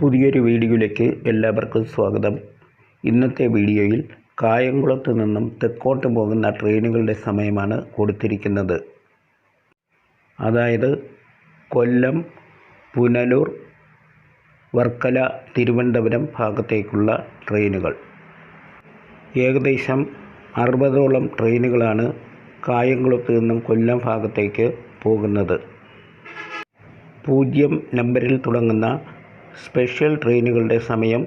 പുതിയൊരു വീഡിയോയിലേക്ക് എല്ലാവർക്കും സ്വാഗതം. ഇന്നത്തെ വീഡിയോയിൽ കായംകുളത്ത് നിന്നും തെക്കോട്ട് പോകുന്ന ട്രെയിനുകളുടെ സമയമാണ് കൊടുത്തിരിക്കുന്നത്. അതായത് കൊല്ലം പുനലൂർ വർക്കല തിരുവനന്തപുരം ഭാഗത്തേക്കുള്ള ട്രെയിനുകൾ. ഏകദേശം അറുപതോളം ട്രെയിനുകളാണ് കായംകുളത്ത് നിന്നും കൊല്ലം ഭാഗത്തേക്ക് പോകുന്നത്. പൂജ്യം നമ്പറിൽ തുടങ്ങുന്ന സ്പെഷ്യൽ ട്രെയിനുകളുടെ സമയം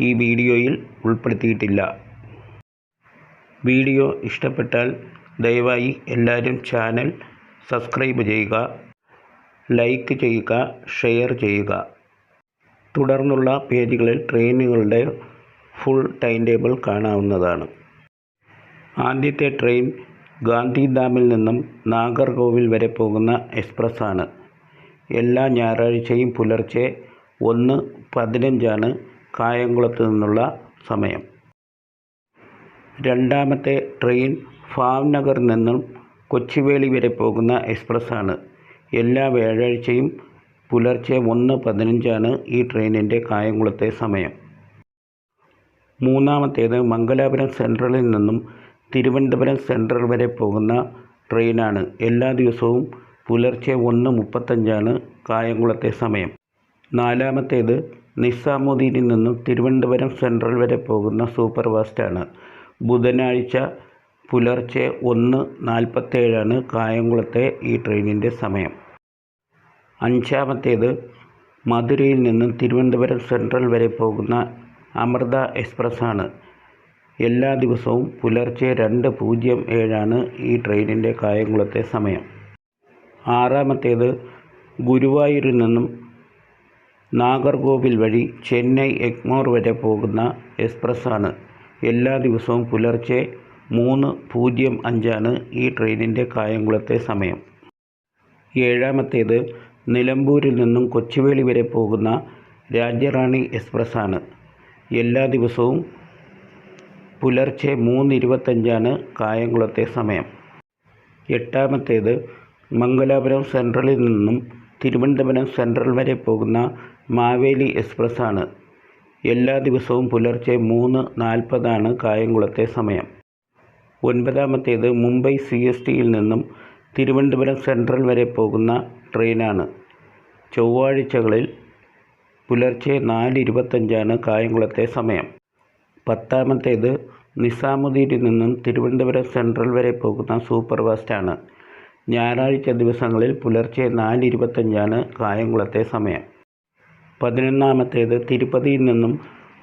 ഈ വീഡിയോയിൽ ഉൾപ്പെടുത്തിയിട്ടില്ല. വീഡിയോ ഇഷ്ടപ്പെട്ടാൽ ദയവായി എല്ലാവരും ചാനൽ സബ്സ്ക്രൈബ് ചെയ്യുക ലൈക്ക് ചെയ്യുക ഷെയർ ചെയ്യുക. തുടർന്നുള്ള പേജുകളിൽ ട്രെയിനുകളുടെ ഫുൾ ടൈം ടേബിൾ കാണാവുന്നതാണ്. ആദ്യത്തെ ട്രെയിൻ ഗാന്ധിധാമിൽ നിന്നും നാഗർകോവിൽ വരെ പോകുന്ന എക്സ്പ്രസ്സാണ്. എല്ലാ ഞായറാഴ്ചയും പുലർച്ചെ ഒന്ന് പതിനഞ്ചാണ് കായംകുളത്ത് നിന്നുള്ള സമയം. രണ്ടാമത്തെ ട്രെയിൻ ഫാം നഗറിൽ നിന്നും കൊച്ചുവേളി വരെ പോകുന്ന എക്സ്പ്രസ്സാണ്. എല്ലാ വ്യാഴാഴ്ചയും പുലർച്ചെ ഒന്ന് പതിനഞ്ചാണ് ഈ ട്രെയിനിന്റെ കായംകുളത്തെ സമയം. മൂന്നാമത്തേത് മംഗലാപുരം സെൻട്രലിൽ നിന്നും തിരുവനന്തപുരം സെൻട്രൽ വരെ പോകുന്ന ട്രെയിനാണ്. എല്ലാ ദിവസവും പുലർച്ചെ ഒന്ന് മുപ്പത്തഞ്ചാണ് കായംകുളത്തെ സമയം. നാലാമത്തേത് നിസാമുദ്ദീനിൽ നിന്നും തിരുവനന്തപുരം സെൻട്രൽ വരെ പോകുന്ന സൂപ്പർ ഫാസ്റ്റാണ് ബുധനാഴ്ച പുലർച്ചെ ഒന്ന് നാൽപ്പത്തേഴാണ് കായംകുളത്തെ ഈ ട്രെയിനിന്റെ സമയം. അഞ്ചാമത്തേത് മധുരയിൽ നിന്നും തിരുവനന്തപുരം സെൻട്രൽ വരെ പോകുന്ന അമൃത എക്സ്പ്രസ് ആണ് എല്ലാ ദിവസവും പുലർച്ചെ രണ്ട് പൂജ്യം ഏഴാണ് ഈ ട്രെയിനിന്റെ കായംകുളത്തെ സമയം. ആറാമത്തേത് ഗുരുവായൂരിൽ നിന്നും നാഗർകോവിൽ വഴി ചെന്നൈ എഗ്മോർ വരെ പോകുന്ന എക്സ്പ്രസ് ആണ് എല്ലാ ദിവസവും പുലർച്ചെ മൂന്ന് പൂജ്യം അഞ്ചാണ് ഈ ട്രെയിനിന്റെ കായംകുളത്തെ സമയം. ഏഴാമത്തേത് നിലമ്പൂരിൽ നിന്നും കൊച്ചുവേളി വരെ പോകുന്ന രാജ്യറാണി എക്സ്പ്രസ് ആണ് എല്ലാ ദിവസവും പുലർച്ചെ മൂന്ന് ഇരുപത്തഞ്ചാണ് കായംകുളത്തെ സമയം. എട്ടാമത്തേത് മംഗലാപുരം സെൻട്രലിൽ നിന്നും തിരുവനന്തപുരം സെൻട്രൽ വരെ പോകുന്ന മാവേലി എക്സ്പ്രസ്സാണ്. എല്ലാ ദിവസവും പുലർച്ചെ മൂന്ന് നാൽപ്പതാണ് കായംകുളത്തെ സമയം. ഒൻപതാമത്തേത് മുംബൈ സി എസ് ടിയിൽ നിന്നും തിരുവനന്തപുരം സെൻട്രൽ വരെ പോകുന്ന ട്രെയിനാണ്. ചൊവ്വാഴ്ചകളിൽ പുലർച്ചെ നാല് ഇരുപത്തഞ്ചാണ് കായംകുളത്തെ സമയം. പത്താമത്തേത് നിസാമുദ്ദീനിൽ നിന്നും തിരുവനന്തപുരം സെൻട്രൽ വരെ പോകുന്ന സൂപ്പർ ഫാസ്റ്റാണ് ഞായറാഴ്ച ദിവസങ്ങളിൽ പുലർച്ചെ നാല് ഇരുപത്തഞ്ചാണ് കായംകുളത്തെ സമയം. പതിനൊന്നാമത്തേത് തിരുപ്പതിയിൽ നിന്നും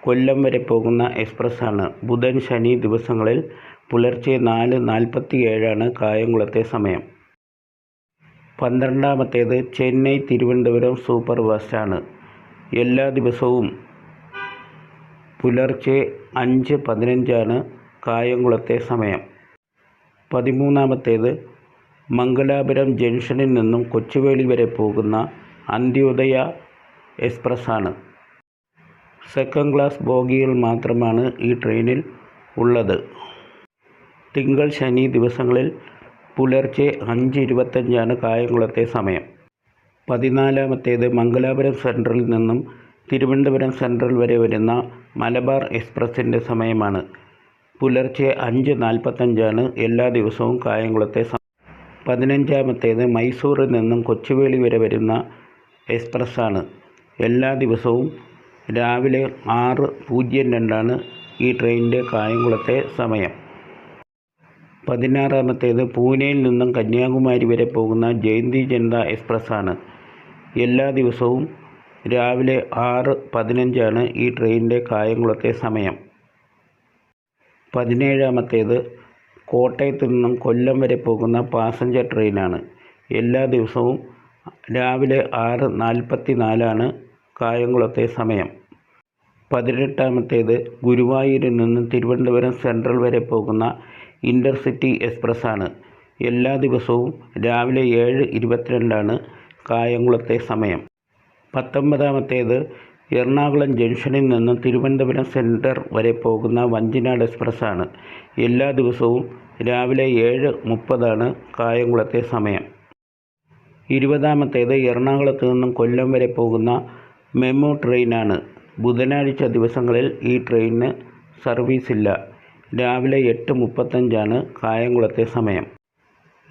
കൊല്ലം വരെ പോകുന്ന എക്സ്പ്രസ് ആണ് ബുധൻ ശനി ദിവസങ്ങളിൽ പുലർച്ചെ നാല് നാൽപ്പത്തി ഏഴാണ് കായംകുളത്തെ സമയം. പന്ത്രണ്ടാമത്തേത് ചെന്നൈ തിരുവനന്തപുരം സൂപ്പർ ഫാസ്റ്റാണ്. എല്ലാ ദിവസവും പുലർച്ചെ അഞ്ച് പതിനഞ്ചാണ് കായംകുളത്തെ സമയം. പതിമൂന്നാമത്തേത് മംഗലാപുരം ജംഗ്ഷനിൽ നിന്നും കൊച്ചുവേളി വരെ പോകുന്ന അന്ത്യോദയ എക്സ്പ്രസ് ആണ് സെക്കൻഡ് ക്ലാസ് ബോഗികൾ മാത്രമാണ് ഈ ട്രെയിനിൽ ഉള്ളത്. തിങ്കൾ ശനി ദിവസങ്ങളിൽ പുലർച്ചെ അഞ്ച് ഇരുപത്തഞ്ചാണ് കായംകുളത്തെ സമയം. പതിനാലാമത്തേത് മംഗലാപുരം സെൻട്രലിൽ നിന്നും തിരുവനന്തപുരം സെൻട്രൽ വരെ വരുന്ന മലബാർ എക്സ്പ്രസിന്റെ സമയമാണ്. പുലർച്ചെ അഞ്ച് നാൽപ്പത്തഞ്ചാണ് എല്ലാ ദിവസവും കായംകുളത്തെ സമയം. പതിനഞ്ചാമത്തേത് മൈസൂറിൽ നിന്നും കൊച്ചുവേളി വരെ വരുന്ന എക്സ്പ്രസ്സാണ്. എല്ലാ ദിവസവും രാവിലെ ആറ് പൂജ്യം രണ്ടാണ് ഈ ട്രെയിനിന്റെ കായംകുളത്തെ സമയം. പതിനാറാമത്തേത് പൂനെയിൽ നിന്നും കന്യാകുമാരി വരെ പോകുന്ന ജയന്തി ജനത എക്സ്പ്രസ് ആണ് എല്ലാ ദിവസവും രാവിലെ ആറ് പതിനഞ്ചാണ് ഈ ട്രെയിനിന്റെ കായംകുളത്തെ സമയം. പതിനേഴാമത്തേത് കോട്ടയത്ത് നിന്നും കൊല്ലം വരെ പോകുന്ന പാസഞ്ചർ ട്രെയിനാണ്. എല്ലാ ദിവസവും രാവിലെ ആറ് നാൽപ്പത്തി നാലാണ് കായംകുളത്തെ സമയം. പതിനെട്ടാമത്തേത് ഗുരുവായൂരിൽ നിന്ന് തിരുവനന്തപുരം സെൻട്രൽ വരെ പോകുന്ന ഇന്റർസിറ്റി എക്സ്പ്രസ് ആണ് എല്ലാ ദിവസവും രാവിലെ ഏഴ് ഇരുപത്തിരണ്ടാണ് കായംകുളത്തെ സമയം. പത്തൊമ്പതാമത്തേത് എറണാകുളം ജംഗ്ഷനിൽ നിന്ന് തിരുവനന്തപുരം സെന്റർ വരെ പോകുന്ന വഞ്ചിനാട് എക്സ്പ്രസ് ആണ് എല്ലാ ദിവസവും രാവിലെ ഏഴ് മുപ്പതാണ് കായംകുളത്തെ സമയം. ഇരുപതാമത്തേത് എറണാകുളത്ത് നിന്നും കൊല്ലം വരെ പോകുന്ന മെമു ട്രെയിനാണ്. ബുധനാഴ്ച ദിവസങ്ങളിൽ ഈ ട്രെയിനിന് സർവീസില്ല. രാവിലെ എട്ട് മുപ്പത്തഞ്ചാണ് കായംകുളത്തെ സമയം.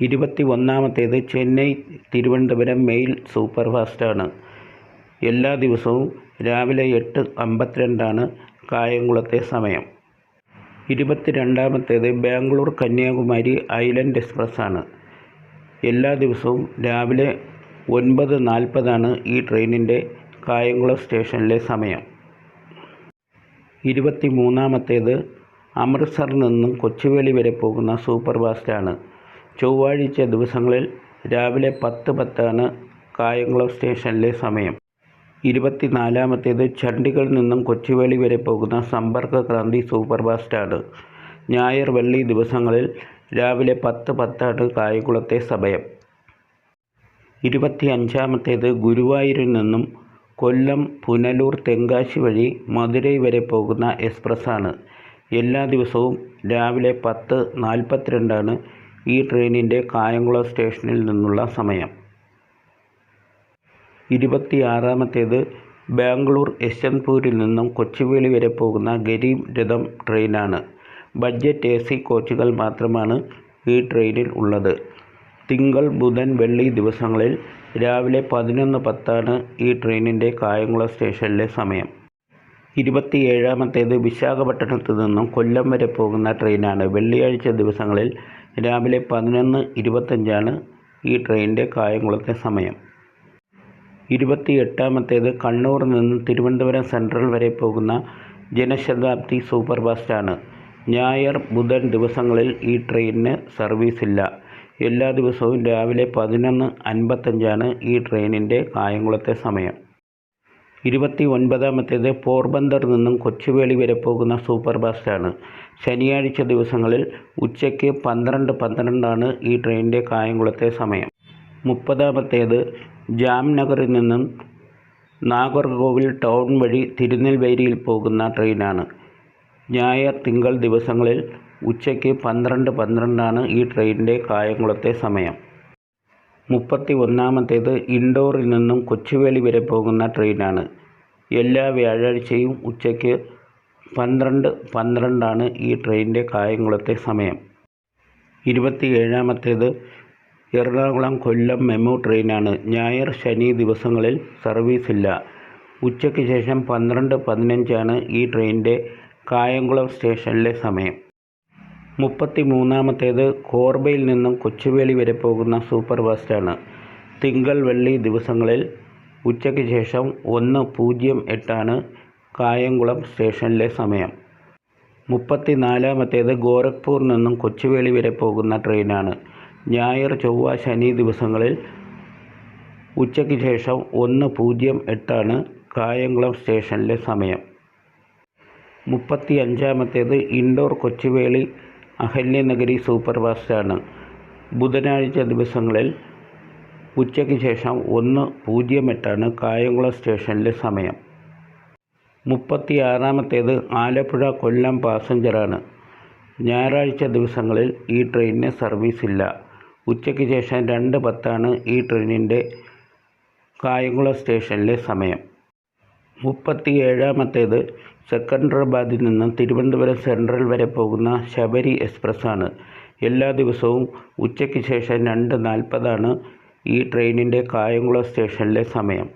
ഇരുപത്തി ഒന്നാമത്തേത് ചെന്നൈ തിരുവനന്തപുരം മെയിൽ സൂപ്പർ ഫാസ്റ്റാണ് എല്ലാ ദിവസവും രാവിലെ എട്ട് അമ്പത്തിരണ്ടാണ് കായംകുളത്തെ സമയം. ഇരുപത്തി രണ്ടാമത്തേത് ബാംഗ്ലൂർ കന്യാകുമാരി ഐലൻഡ് എക്സ്പ്രസ്സാണ്. എല്ലാ ദിവസവും രാവിലെ ഒൻപത് നാൽപ്പതാണ് ഈ ട്രെയിനിന്റെ കായംകുളം സ്റ്റേഷനിലെ സമയം. ഇരുപത്തി മൂന്നാമത്തേത് അമൃത്സറിൽ നിന്നും കൊച്ചുവേളി വരെ പോകുന്ന സൂപ്പർ ഫാസ്റ്റാണ് ചൊവ്വാഴ്ച ദിവസങ്ങളിൽ രാവിലെ പത്ത് പത്താണ് കായംകുളം സ്റ്റേഷനിലെ സമയം. ഇരുപത്തി നാലാമത്തേത് ചണ്ഡീഗഡിൽ നിന്നും കൊച്ചുവേളി വരെ പോകുന്ന സമ്പർക്ക് ക്രാന്തി സൂപ്പർ ഫാസ്റ്റാണ് ഞായർ വെള്ളി ദിവസങ്ങളിൽ രാവിലെ പത്ത് പത്താണ് കായംകുളത്തെ സമയം. ഇരുപത്തി അഞ്ചാമത്തേത് ഗുരുവായൂരിൽ നിന്നും കൊല്ലം പുനലൂർ തെങ്കാശി വഴി മധുരൈ വരെ പോകുന്ന എക്സ്പ്രസ്സാണ്. എല്ലാ ദിവസവും രാവിലെ പത്ത് നാൽപ്പത്തിരണ്ടാണ് ഈ ട്രെയിനിന്റെ കായംകുളം സ്റ്റേഷനിൽ നിന്നുള്ള സമയം. ഇരുപത്തി ആറാമത്തേത് ബാംഗ്ലൂർ യശ്വന്ത്പൂരിൽ നിന്നും കൊച്ചുവേളി വരെ പോകുന്ന ഗരീബ് രഥം ട്രെയിനാണ്. ബഡ്ജറ്റ് എ സി കോച്ചുകൾ മാത്രമാണ് ഈ ട്രെയിനിൽ ഉള്ളത്. തിങ്കൾ ബുധൻ വെള്ളി ദിവസങ്ങളിൽ രാവിലെ പതിനൊന്ന് പത്താണ് ഈ ട്രെയിനിന്റെ കായംകുളം സ്റ്റേഷനിലെ സമയം. ഇരുപത്തി ഏഴാമത്തേത് വിശാഖപട്ടണത്ത് നിന്നും കൊല്ലം വരെ പോകുന്ന ട്രെയിനാണ്. വെള്ളിയാഴ്ച ദിവസങ്ങളിൽ രാവിലെ പതിനൊന്ന് ഇരുപത്തഞ്ചാണ് ഈ ട്രെയിനിന്റെ കായംകുളത്തെ സമയം. ഇരുപത്തി എട്ടാമത്തേത് കണ്ണൂർ നിന്ന് തിരുവനന്തപുരം സെൻട്രൽ വരെ പോകുന്ന ജനശതാബ്ദി സൂപ്പർ ഫാസ്റ്റാണ് ഞായർ ബുധൻ ദിവസങ്ങളിൽ ഈ ട്രെയിനിന് സർവീസില്ല. എല്ലാ ദിവസവും രാവിലെ പതിനൊന്ന് അൻപത്തഞ്ചാണ് ഈ ട്രെയിനിന്റെ കായംകുളത്തെ സമയം. ഇരുപത്തി ഒൻപതാമത്തേത് പോർബന്ദർ നിന്നും കൊച്ചുവേളി വരെ പോകുന്ന സൂപ്പർ ഫാസ്റ്റാണ് ശനിയാഴ്ച ദിവസങ്ങളിൽ ഉച്ചയ്ക്ക് പന്ത്രണ്ട് പന്ത്രണ്ടാണ് ഈ ട്രെയിനിന്റെ കായംകുളത്തെ സമയം. മുപ്പതാമത്തേത് ജാംനഗറിൽ നിന്നും നാഗർകോവിൽ ടൗൺ വഴി തിരുനെൽവേലിയിൽ പോകുന്ന ട്രെയിനാണ്. ഞായർ തിങ്കൾ ദിവസങ്ങളിൽ ഉച്ചയ്ക്ക് പന്ത്രണ്ട് പന്ത്രണ്ടാണ് ഈ ട്രെയിനിന്റെ കായംകുളത്തെ സമയം. മുപ്പത്തി ഒന്നാമത്തേത് ഇൻഡോറിൽ നിന്നും കൊച്ചുവേളി വരെ പോകുന്ന ട്രെയിനാണ്. എല്ലാ വ്യാഴാഴ്ചയും ഉച്ചയ്ക്ക് പന്ത്രണ്ട് പന്ത്രണ്ടാണ് ഈ ട്രെയിനിന്റെ കായംകുളത്തെ സമയം. ഇരുപത്തി ഏഴാമത്തേത് എറണാകുളം കൊല്ലം മെമു ട്രെയിനാണ്. ഞായർ ശനി ദിവസങ്ങളിൽ സർവീസില്ല. ഉച്ചയ്ക്ക് ശേഷം പന്ത്രണ്ട് പതിനഞ്ചാണ് ഈ ട്രെയിനിന്റെ കായംകുളം സ്റ്റേഷനിലെ സമയം. മുപ്പത്തി മൂന്നാമത്തേത് കോർബയിൽ നിന്നും കൊച്ചുവേളി വരെ പോകുന്ന സൂപ്പർ ഫാസ്റ്റാണ്. തിങ്കൾ വെള്ളി ദിവസങ്ങളിൽ ഉച്ചയ്ക്ക് ശേഷം ഒന്ന് പൂജ്യം എട്ടാണ് കായംകുളം സ്റ്റേഷനിലെ സമയം. മുപ്പത്തി നാലാമത്തേത് ഗോരഖ്പൂർ നിന്നും കൊച്ചുവേളി വരെ പോകുന്ന ട്രെയിനാണ്. ഞായർ ചൊവ്വ ശനി ദിവസങ്ങളിൽ ഉച്ചയ്ക്ക് ശേഷം ഒന്ന് പൂജ്യം എട്ടാണ് കായംകുളം സ്റ്റേഷനിലെ സമയം. മുപ്പത്തി അഞ്ചാമത്തേത് ഇൻഡോർ കൊച്ചുവേളി അഹല്യനഗരി സൂപ്പർ ഫാസ്റ്റാണ് ബുധനാഴ്ച ദിവസങ്ങളിൽ ഉച്ചയ്ക്ക് ശേഷം ഒന്ന് പൂജ്യം എട്ടാണ് കായംകുളം സ്റ്റേഷനിലെ സമയം. മുപ്പത്തി ആറാമത്തേത് ആലപ്പുഴ കൊല്ലം പാസഞ്ചറാണ്. ഞായറാഴ്ച ദിവസങ്ങളിൽ ഈ ട്രെയിനിന് സർവീസ് ഇല്ല ഉച്ചയ്ക്ക് ശേഷം രണ്ട് പത്താണ് ഈ ട്രെയിനിന്റെ കായംകുളം സ്റ്റേഷനിലെ സമയം. മുപ്പത്തി ഏഴാമത്തേത് സെക്കൻഡറാബാദിൽ നിന്ന് തിരുവനന്തപുരം സെൻട്രൽ വരെ പോകുന്ന ശബരി എക്സ്പ്രസ്സാണ്. എല്ലാ ദിവസവും ഉച്ചയ്ക്ക് ശേഷം രണ്ട് നാൽപ്പതാണ് ഈ ട്രെയിനിന്റെ കായംകുളം സ്റ്റേഷനിലെ സമയം.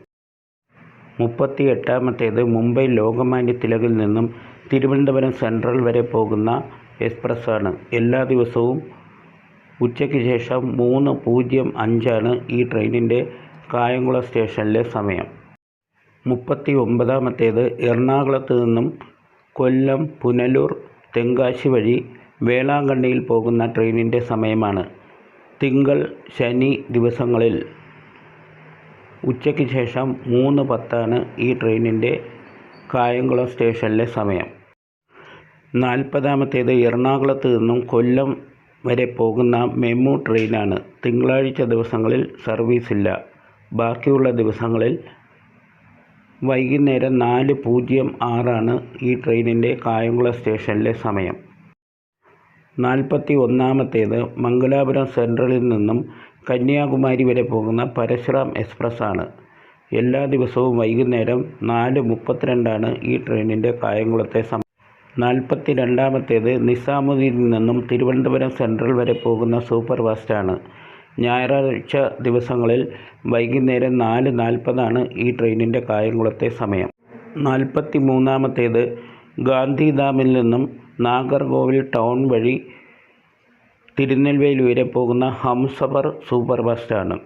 മുപ്പത്തി എട്ടാമത്തേത് മുംബൈ ലോകമാന്യ തിലകിൽ നിന്നും തിരുവനന്തപുരം സെൻട്രൽ വരെ പോകുന്ന എക്സ്പ്രസ്സാണ്. എല്ലാ ദിവസവും ഉച്ചയ്ക്ക് ശേഷം മൂന്ന് പൂജ്യം അഞ്ചാണ് ഈ ട്രെയിനിന്റെ കായംകുളം സ്റ്റേഷനിലെ സമയം. മുപ്പത്തി ഒമ്പതാമത്തേത് എറണാകുളത്ത് നിന്നും കൊല്ലം പുനലൂർ തെങ്കാശി വഴി വേളാങ്കണ്ണിയിൽ പോകുന്ന ട്രെയിനിന്റെ സമയമാണ്. തിങ്കൾ ശനി ദിവസങ്ങളിൽ. ഉച്ചയ്ക്ക് ശേഷം മൂന്ന് പത്താണ് ഈ ട്രെയിനിന്റെ കായംകുളം സ്റ്റേഷനിലെ സമയം. നാൽപ്പതാമത്തേത് എറണാകുളത്ത് നിന്നും കൊല്ലം വരെ പോകുന്ന മെമു ട്രെയിനാണ്. തിങ്കളാഴ്ച ദിവസങ്ങളിൽ സർവീസില്ല. ബാക്കിയുള്ള ദിവസങ്ങളിൽ വൈകുന്നേരം നാല് പൂജ്യം ആറാണ് ഈ ട്രെയിനിന്റെ കായംകുളം സ്റ്റേഷനിലെ സമയം. നാൽപ്പത്തി ഒന്നാമത്തേത് മംഗലാപുരം സെൻട്രലിൽ നിന്നും കന്യാകുമാരി വരെ പോകുന്ന പരശുറാം എക്സ്പ്രസ് ആണ് എല്ലാ ദിവസവും വൈകുന്നേരം നാല് മുപ്പത്തിരണ്ടാണ് ഈ ട്രെയിനിന്റെ കായംകുളത്തെ സമയം. നാൽപ്പത്തി രണ്ടാമത്തേത് നിസാമുദ്ദീനിൽ നിന്നും തിരുവനന്തപുരം സെൻട്രൽ വരെ പോകുന്ന സൂപ്പർ ഫാസ്റ്റാണ് ഞായറാഴ്ച ദിവസങ്ങളിൽ വൈകുന്നേരം നാല് നാൽപ്പതാണ് ഈ ട്രെയിനിന്റെ കായംകുളത്തെ സമയം. നാൽപ്പത്തി മൂന്നാമത്തേത് ഗാന്ധിധാമിൽ നിന്നും നാഗർകോവിൽ ടൗൺ വഴി തിരുനെൽവേലി വരെ പോകുന്ന ഹംസഫർ സൂപ്പർ ഫാസ്റ്റാണ്.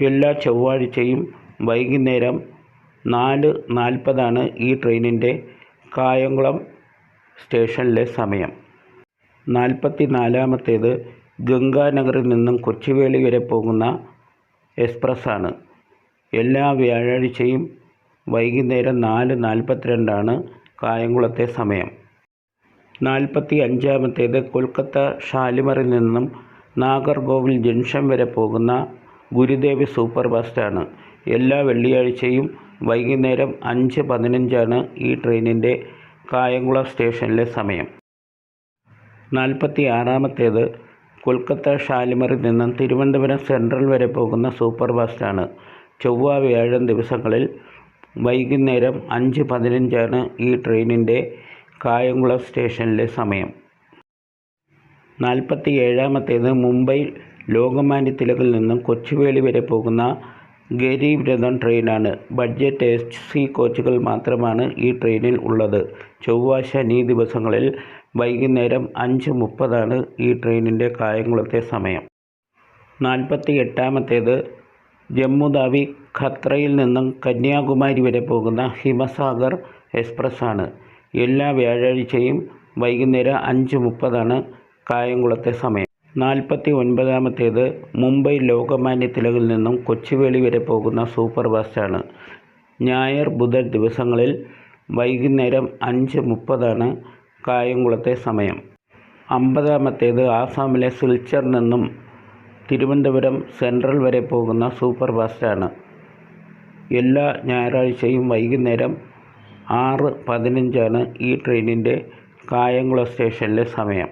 എല്ലാ ചൊവ്വാഴ്ചയും വൈകുന്നേരം നാല് നാൽപ്പതാണ് ഈ ട്രെയിനിന്റെ കായംകുളം സ്റ്റേഷനിലെ സമയം. നാൽപ്പത്തി നാലാമത്തേത് ഗംഗാനഗറിൽ നിന്നും കൊച്ചുവേളി വരെ പോകുന്ന എക്സ്പ്രസ്സാണ്. എല്ലാ വ്യാഴാഴ്ചയും വൈകുന്നേരം നാല് നാൽപ്പത്തിരണ്ടാണ് കായംകുളത്തെ സമയം. നാൽപ്പത്തി അഞ്ചാമത്തേത് കൊൽക്കത്ത ഷാലിമറിൽ നിന്നും നാഗർകോവിൽ ജംഗ്ഷൻ വരെ പോകുന്ന ഗുരുദേവ് സൂപ്പർ ഫാസ്റ്റാണ് എല്ലാ വെള്ളിയാഴ്ചയും വൈകുന്നേരം അഞ്ച് പതിനഞ്ചാണ് ഈ ട്രെയിനിന്റെ കായംകുളം സ്റ്റേഷനിലെ സമയം. നാൽപ്പത്തി ആറാമത്തേത് കൊൽക്കത്ത ഷാലിമറിൽ നിന്നും തിരുവനന്തപുരം സെൻട്രൽ വരെ പോകുന്ന സൂപ്പർ ഫാസ്റ്റാണ് ചൊവ്വ വ്യാഴം ദിവസങ്ങളിൽ വൈകുന്നേരം അഞ്ച് പതിനഞ്ചാണ് ഈ ട്രെയിനിന്റെ കായംകുളം സ്റ്റേഷനിലെ സമയം. നാൽപ്പത്തി ഏഴാമത്തേത് മുംബൈ ലോകമാന്യ തിലകിൽ നിന്നും കൊച്ചുവേളി വരെ പോകുന്ന ഗരീബ് രഥം ട്രെയിനാണ്. ബഡ്ജറ്റ് എസ് സി കോച്ചുകൾ മാത്രമാണ് ഈ ട്രെയിനിൽ ഉള്ളത്. ചൊവ്വ ശനി ദിവസങ്ങളിൽ വൈകുന്നേരം അഞ്ച് മുപ്പതാണ് ഈ ട്രെയിനിന്റെ കായംകുളത്തെ സമയം. നാൽപ്പത്തി എട്ടാമത്തേത് ജമ്മു താവി ഖത്രയിൽ നിന്നും കന്യാകുമാരി വരെ പോകുന്ന ഹിമസാഗർ എക്സ്പ്രസ് ആണ് എല്ലാ വ്യാഴാഴ്ചയും വൈകുന്നേരം അഞ്ച് മുപ്പതാണ് കായംകുളത്തെ സമയം. നാൽപ്പത്തി ഒൻപതാമത്തേത് മുംബൈ ലോകമാന്യ തിലകിൽ നിന്നും കൊച്ചുവേളി വരെ പോകുന്ന സൂപ്പർ ഫാസ്റ്റാണ്. ഞായർ ബുധൻ ദിവസങ്ങളിൽ വൈകുന്നേരം അഞ്ച് മുപ്പതാണ് കായംകുളത്തെ സമയം. അമ്പതാമത്തേത് ആസാമിലെ സിൽച്ചർ നിന്നും തിരുവനന്തപുരം സെൻട്രൽ വരെ പോകുന്ന സൂപ്പർ ഫാസ്റ്റാണ് എല്ലാ ഞായറാഴ്ചയും വൈകുന്നേരം ആറ് പതിനഞ്ചാണ് ഈ ട്രെയിനിന്റെ കായംകുളം സ്റ്റേഷനിലെ സമയം.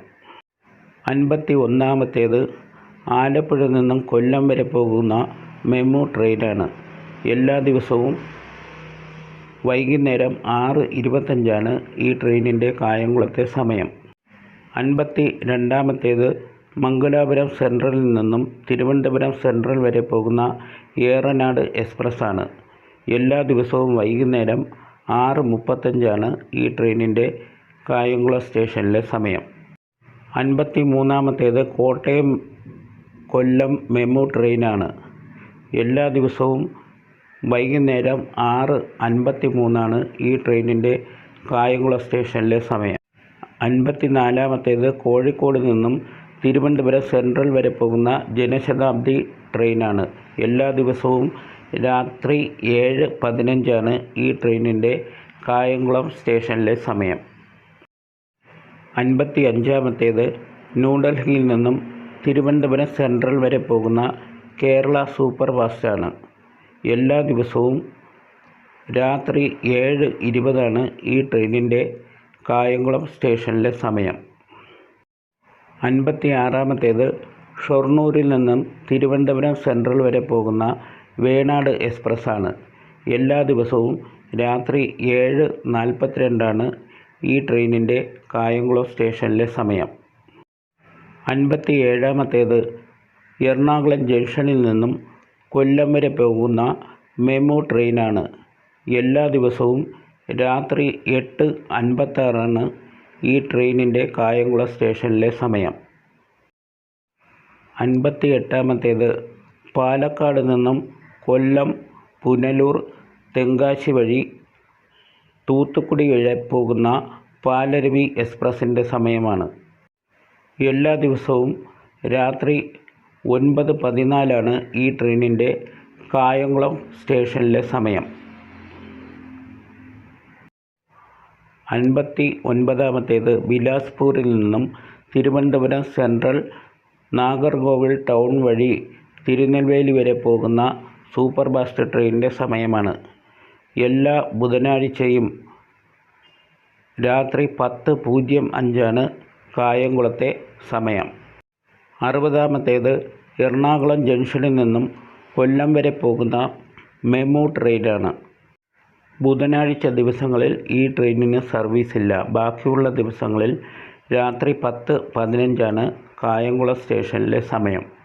അൻപത്തി ഒന്നാമത്തേത് ആലപ്പുഴ നിന്നും കൊല്ലം വരെ പോകുന്ന മെമു ട്രെയിനാണ്. എല്ലാ ദിവസവും വൈകുന്നേരം ആറ് ഇരുപത്തഞ്ചാണ് ഈ ട്രെയിനിന്റെ കായംകുളത്തെ സമയം. അൻപത്തി രണ്ടാമത്തേത് മംഗലാപുരം സെൻട്രലിൽ നിന്നും തിരുവനന്തപുരം സെൻട്രൽ വരെ പോകുന്ന ഏറനാട് എക്സ്പ്രസ്സാണ്. എല്ലാ ദിവസവും വൈകുന്നേരം ആറ് മുപ്പത്തഞ്ചാണ് ഈ ട്രെയിനിന്റെ കായംകുളം സ്റ്റേഷനിലെ സമയം. അൻപത്തി മൂന്നാമത്തേത് കോട്ടയം കൊല്ലം മെമു ട്രെയിനാണ്. എല്ലാ ദിവസവും വൈകുന്നേരം ആറ് അൻപത്തി മൂന്നാണ് ഈ ട്രെയിനിന്റെ കായംകുളം സ്റ്റേഷനിലെ സമയം. അൻപത്തി നാലാമത്തേത് കോഴിക്കോട് നിന്നും തിരുവനന്തപുരം സെൻട്രൽ വരെ പോകുന്ന ജനശതാബ്ദി ട്രെയിനാണ്. എല്ലാ ദിവസവും രാത്രി ഏഴ് പതിനഞ്ചാണ് ഈ ട്രെയിനിന്റെ കായംകുളം സ്റ്റേഷനിലെ സമയം. അൻപത്തി അഞ്ചാമത്തേത് ന്യൂഡൽഹിയിൽ നിന്നും തിരുവനന്തപുരം സെൻട്രൽ വരെ പോകുന്ന കേരള സൂപ്പർ ഫാസ്റ്റാണ് എല്ലാ ദിവസവും രാത്രി ഏഴ് ഇരുപതാണ് ഈ ട്രെയിനിന്റെ കായംകുളം സ്റ്റേഷനിലെ സമയം. അൻപത്തി ആറാമത്തേത് ഷൊർണൂരിൽ നിന്നും തിരുവനന്തപുരം സെൻട്രൽ വരെ പോകുന്ന വേണാട് എക്സ്പ്രസ്സാണ്. എല്ലാ ദിവസവും രാത്രി ഏഴ് നാൽപ്പത്തിരണ്ടാണ് ഈ ട്രെയിനിന്റെ കായംകുളം സ്റ്റേഷനിലെ സമയം. അൻപത്തി ഏഴാമത്തേത് എറണാകുളം ജംഗ്ഷനിൽ നിന്നും കൊല്ലം വരെ പോകുന്ന മെമു ട്രെയിനാണ്. എല്ലാ ദിവസവും രാത്രി എട്ട് അൻപത്താറാണ് ഈ ട്രെയിനിന്റെ കായംകുളം സ്റ്റേഷനിലെ സമയം. അൻപത്തി എട്ടാമത്തേത് പാലക്കാട് നിന്നും കൊല്ലം പുനലൂർ തെങ്കാശി വഴി തൂത്തുക്കുടി വഴി പോകുന്ന പാലരുവി എക്സ്പ്രസിന്റെ സമയമാണ്. എല്ലാ ദിവസവും രാത്രി ഒൻപത് പതിനാലാണ് ഈ ട്രെയിനിന്റെ കായംകുളം സ്റ്റേഷനിലെ സമയം. അൻപത്തി ഒൻപതാമത്തേത് ബിലാസ്പൂരിൽ നിന്നും തിരുവനന്തപുരം സെൻട്രൽ നാഗർകോവിൽ ടൗൺ വഴി തിരുനെൽവേലി വരെ പോകുന്ന സൂപ്പർ ഫാസ്റ്റ് ട്രെയിനിന്റെ സമയമാണ്. എല്ലാ ബുധനാഴ്ചയും രാത്രി പത്ത് പൂജ്യം അഞ്ചാണ് കായംകുളത്തെ സമയം. അറുപതാമത്തേത് എറണാകുളം ജംഗ്ഷനിൽ നിന്നും കൊല്ലം വരെ പോകുന്ന മെമു ട്രെയിനാണ്. ബുധനാഴ്ച ദിവസങ്ങളിൽ ഈ ട്രെയിനിന് സർവീസില്ല. ബാക്കിയുള്ള ദിവസങ്ങളിൽ രാത്രി പത്ത് പതിനഞ്ചാണ് കായംകുളം സ്റ്റേഷനിലെ സമയം.